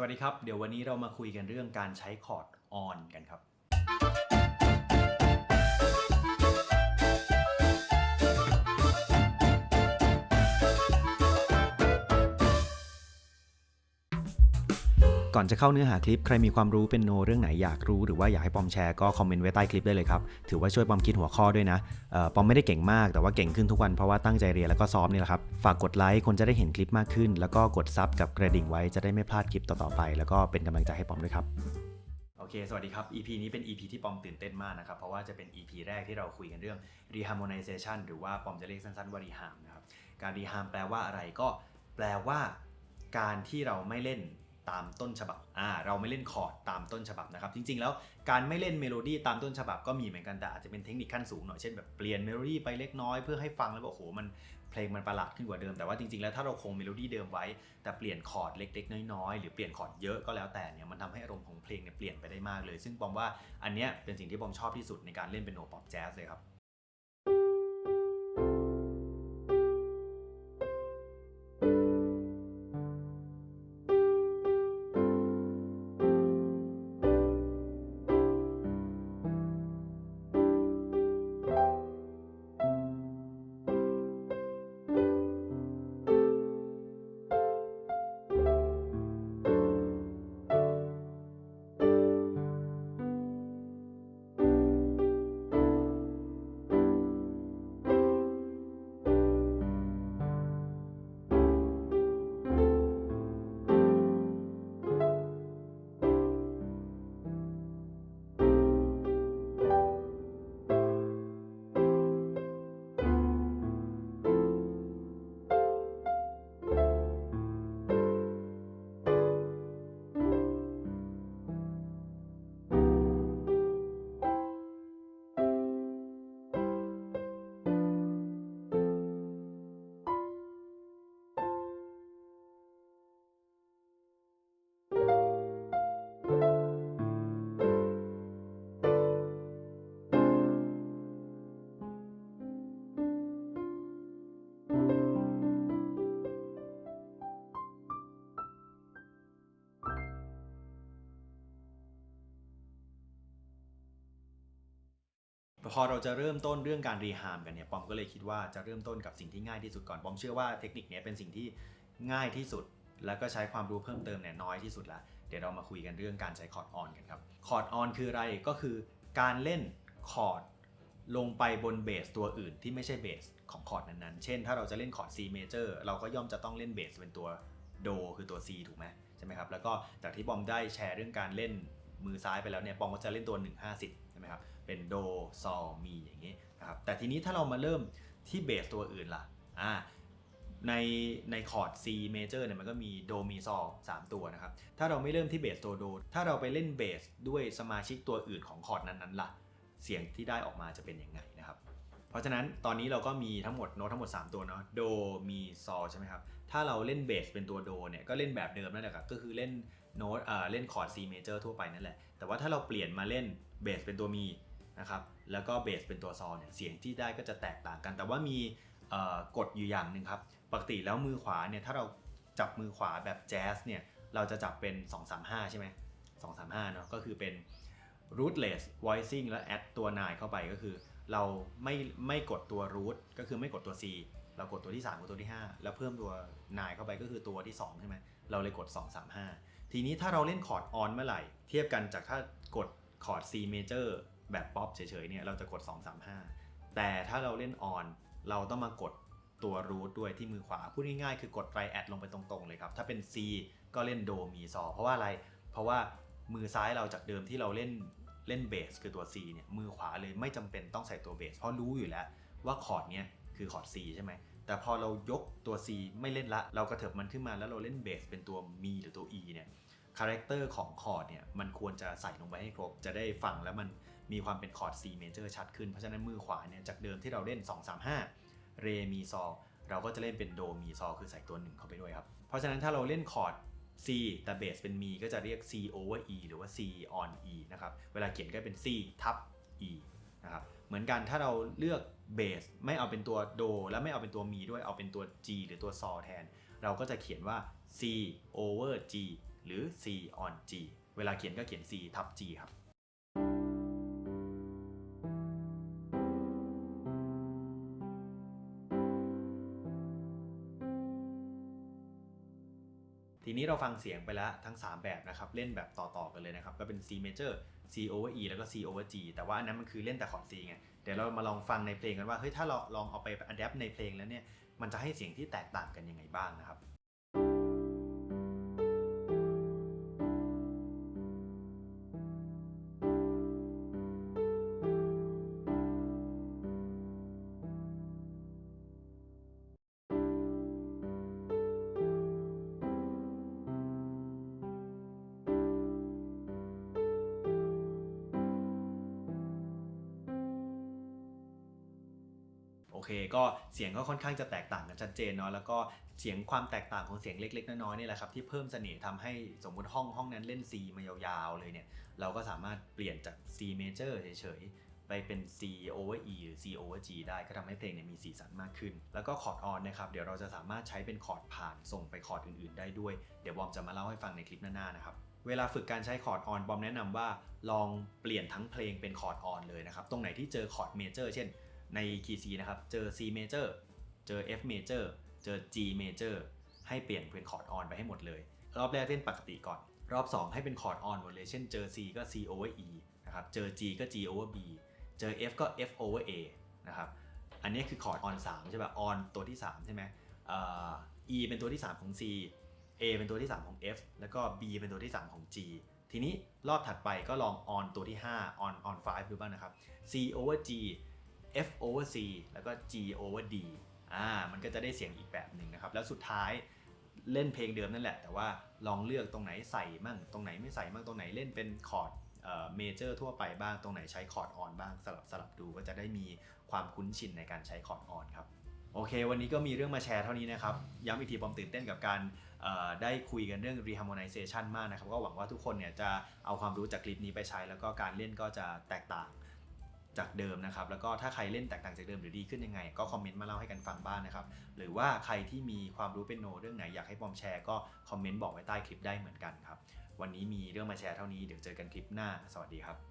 สวัสดีครับ เดี๋ยววันนี้เรามาคุยกันเรื่องการใช้คอร์ดออนกันครับ ก่อนจะเข้าเนื้อหาคลิปใครมีความรู้เป็นโนเรื่องไหนอยากรู้หรือว่าอยากให้ปอมแชร์ก็คอมเมนต์ไว้ใต้คลิปได้เลยครับ ถือว่าช่วยปอมคิดหัวข้อด้วยนะออปอมไม่ได้เก่งมากแต่ว่าเก่งขึ้นทุกวันเพราะว่าตั้งใจเรียนแล้วก็ซ้อมนี่แหละครับ ฝากกดไลค์คนจะได้เห็นคลิปมากขึ้น แล้วก็กดซับกับกระดิ่งไว้จะได้ไม่พลาดคลิปต่อๆไป แล้วก็เป็นกำลังใจให้ปอมด้วยครับโอเค สวัสดีครับ EP นี้เป็น EP ที่ปอมตื่นเต้นมากนะครับ เพราะว่าจะเป็น EP แรกที่เราคุยกันเรื่อง reharmonization หรือว่าปอมจะเรียกสั้นๆว่า reham นะครับ การ reham แปลว่าอะไรก็แปลว่า การที่เราไม่เล่น ตามต้นฉบับอ่าเราไม่เล่นคอร์ดตามต้นฉบับนะครับ จริงๆ แล้วการไม่เล่นเมโลดี้ตามต้นฉบับก็มีเหมือนกันแต่อาจจะเป็นเทคนิคขั้นสูงหน่อยเช่นแบบเปลี่ยนเมโลดี้ไปเล็กน้อยเพื่อให้ฟังแล้วแบบโอ้โหมันเพลงมันประหลาดขึ้นกว่าเดิมแต่ว่าจริงๆ แล้วถ้าเราคงเมโลดี้เดิมไว้ แต่เปลี่ยนคอร์ดเล็ก ๆ น้อยๆ หรือเปลี่ยนคอร์ดเยอะก็แล้วแต่เนี่ยมันทำให้อารมณ์ของเพลงเนี่ยเปลี่ยนไปได้มากเลย ซึ่งปอมว่าอันเนี้ยเป็นสิ่งที่ปอมชอบที่สุดในการเล่นเป็นโนป๊อปแจ๊สเลยครับ พอเราจะเริ่มต้นเรื่องการรีฮาร์มกันเนี่ยปอมก็เลยคิดว่าจะเริ่มต้นกับสิ่งที่ง่ายที่สุดก่อนปอมเชื่อว่าเทคนิคนี้เป็นสิ่งที่ง่ายที่สุด แล้วก็ใช้ความรู้เพิ่มเติมเนี่ยน้อยที่สุดละเดี๋ยวเรามาคุยกันเรื่องการใช้คอร์ดออนกันครับคอร์ดออนคืออะไรก็คือการเล่นคอร์ดลงไปบนเบสตัวอื่นที่ไม่ใช่เบสของคอร์ดนั้นๆ เช่น ถ้าเราจะเล่นคอร์ด C major เราก็ย่อมจะต้องเล่นเบสเป็นตัวโดคือตัว C ถูกไหมใช่ไหมครับแล้วก็จากที่บอมได้แชร์เรื่องการเล่นมือซ้ายไปแล้วเนี่ยปอมก็จะเล่นตัว150 ช่ไหมครับ เป็นโดซอมีอย่างนี้นะครับ แต่ทีนี้ถ้าเรามาเริ่มที่เบสตัวอื่นล่ะอ่าในในคอร์ด C major เนี่ยมันก็มีโดมีซอ3ตัวนะครับ ถ้าเราไม่เริ่มที่เบสตัวโด ถ้าเราไปเล่นเบสด้วยสมาชิกตัวอื่นของคอร์ดนั้นๆล่ะ เสียงที่ได้ออกมาจะเป็นยังไงนะครับ เพราะฉะนั้นตอนนี้เราก็มีทั้งหมดโน้ตทั้งหมด 3 ตัวเนาะโดมีซอใช่ไหมครับ ถ้าเราเล่นเบสเป็นตัวโดเนี่ยก็เล่นแบบเดิมนั่นแหละครับก็คือเล่นโน้ตอ่าเล่นคอร์ด C major ทั่วไปนั่นแหละ แต่ว่าถ้าเราเปลี่ยนมาเล่นเบสเป็นตัวมีนะครับแล้วก็เบสเป็นตัวซอเนี่ยเสียงที่ได้ก็จะแตกต่างกัน แต่ว่ามีกฎอยู่อย่างหนึ่งครับปกติแล้วมือขวาเนี่ยถ้าเราจับมือขวาแบบแจ๊สเนี่ยเราจะจับเป็น 235 ใช่ไหม235 เนาะก็คือเป็น rootless voicing แล้ว add ตัว9เข้าไปก็คือ เราไม่ไม่กดตัว root ก็คือไม่กดตัว C เรากดตัวที่ 3 กับตัวที่ 5 แล้วเพิ่มตัว9เข้าไปก็คือตัวที่ 2 ใช่ไหมเราเลยกด 235 ทีนี้ถ้าเราเล่นคอร์ดออนเมื่อไหร่ เทียบกันจากถ้ากดคอร์ด C major แบบป๊อปเฉยๆเนี่ยเราจะกด 235 แต่ถ้าเราเล่นออนเราต้องมากดตัวรูทด้วยที่มือขวา พูดง่ายๆคือกดไรแอดลงไปตรงๆเลยครับ ถ้าเป็น C ก็เล่นโดมีซอเพราะว่าอะไร เพราะว่ามือซ้ายเราจากเดิมที่เราเล่นเล่นเบสคือตัว C เนี่ยมือขวาเลยไม่จำเป็นต้องใส่ตัวเบสเพราะรู้อยู่แล้วว่าคอร์ดเนี้ยคือคอร์ด C ใช่ไหมแต่พอเรายกตัว C ไม่เล่นละ เรากระเถิบมันขึ้นมาแล้วเราเล่นเบสเป็นตัวมีหรือตัว E เนี่ย คาแรคเตอร์ของคอร์ดเนี่ยมันควรจะใส่ลงไปให้ครบ จะได้ฟังแล้วมันมีความเป็นคอร์ด C major ชัดขึ้น เพราะฉะนั้นมือขวาเนี่ยจากเดิมที่เราเล่น 2 3 5 เร มีซอเราก็จะเล่นเป็นโด มีซอคือใส่ตัวหนึ่งเข้าไปด้วยครับ เพราะฉะนั้นถ้าเราเล่นคอร์ด C แต่เบสเป็นมีก็จะเรียก C over E หรือว่า C on E นะครับ เวลาเขียนก็เป็น C ทับ E นะครับ เหมือนกันถ้าเราเลือกเบสไม่เอาเป็นตัวโด และไม่เอาเป็นตัวมีด้วยเอาเป็นตัว G หรือตัวซอแทน เราก็จะเขียนว่า C over G หรือ C on G เวลาเขียนก็เขียน C ทับ G ครับ ทีนี้เราฟังเสียงไปแล้วทั้ง 3 แบบนะครับ เล่นแบบต่อ ๆ กันเลยนะครับ ก็เป็น C major C over E แล้วก็ C over G แต่ว่าอันนั้นมันคือเล่นแต่คอร์ด C ไง เดี๋ยวเรามาลองฟังในเพลงกันว่า เฮ้ย ถ้าเราลองเอาไป adapt ในเพลงแล้วเนี่ย มันจะให้เสียงที่แตกต่างกันยังไงบ้างนะครับ เค ก็เสียงก็ค่อนข้างจะแตกต่างกันชัดเจนเนาะแล้วก็เสียงความแตกต่างของเสียงเล็กๆน้อยๆนี่แหละครับที่เพิ่มเสน่ห์ทำให้สมมติห้องห้องนั้นเล่น C มายาวๆเลยเนี่ยเราก็สามารถเปลี่ยนจาก C major เฉยๆไปเป็น C over E หรือ C over G ได้ก็ทำให้เพลงเนี่ยมีสีสันมากขึ้น แล้วก็คอร์ดออนนะครับเดี๋ยวเราจะสามารถใช้เป็นคอร์ดผ่านส่งไปคอร์ดอื่นๆ ได้ด้วย เดี๋ยวบอมจะมาเล่าให้ฟังในคลิปหน้าๆนะครับเวลาฝึกการใช้คอร์ดออนบอมแนะนำว่าลองเปลี่ยนทั้งเพลงเป็นคอร์ดออนเลยนะครับ ตรงไหนที่เจอคอร์ดเมเจอร์เช่น ในคีย์ C นะครับ เจอ C major เจอ F major เจอ G major ให้เปลี่ยนเป็นคอร์ดออนไปให้หมดเลย รอบแรกเล่นปกติก่อน รอบ 2 ให้เป็นคอร์ดออนหมดเลย เช่นเจอ C ก็ C over E นะครับ เจอ G ก็ G over B เจอ F ก็ F over A นะครับ อันนี้คือคอร์ดออน3ใช่ป่ะออนตัวที่ 3 ใช่ไหมเอ่อ E เป็นตัวที่ 3 ของ C A เป็นตัวที่ 3 ของ F แล้วก็ B เป็นตัวที่ 3 ของ G ทีนี้รอบถัดไปก็ลอง on ตัวที่ 5 on on 5ดูบ้างนะครับ C over G F over C แล้วก็ G over D อ่ามันก็จะได้เสียงอีกแบบหนึ่งนะครับ แล้วสุดท้ายเล่นเพลงเดิมนั่นแหละ แต่ว่าลองเลือกตรงไหนใส่มั่งตรงไหนไม่ใส่มั่งตรงไหนเล่นเป็นคอร์ดเอ่อเมเจอร์ทั่วไปบ้างตรงไหนใช้คอร์ดออนบ้างสลับสลับดูก็จะได้มีความคุ้นชินในการใช้คอร์ดออนครับโอเค วันนี้ก็มีเรื่องมาแชร์เท่านี้นะครับ ย้ำอีกทีปอมตื่นเต้นกับการเอ่อได้คุยกันเรื่อง reharmonization มากนะครับ ก็หวังว่าทุกคนเนี่ยจะเอาความรู้จากคลิปนี้ไปใช้ แล้วก็การเล่นก็จะแตกต่าง จากเดิมนะครับ แล้วก็ถ้าใครเล่นแตกต่างจากเดิมหรือดีขึ้นยังไง ก็คอมเมนต์มาเล่าให้กันฟังบ้างนะครับ หรือว่าใครที่มีความรู้เป็นโนเรื่องไหนอยากให้ปอมแชร์ก็คอมเมนต์บอกไว้ใต้คลิปได้เหมือนกันครับวันนี้มีเรื่องมาแชร์เท่านี้เดี๋ยวเจอกันคลิปหน้า สวัสดีครับ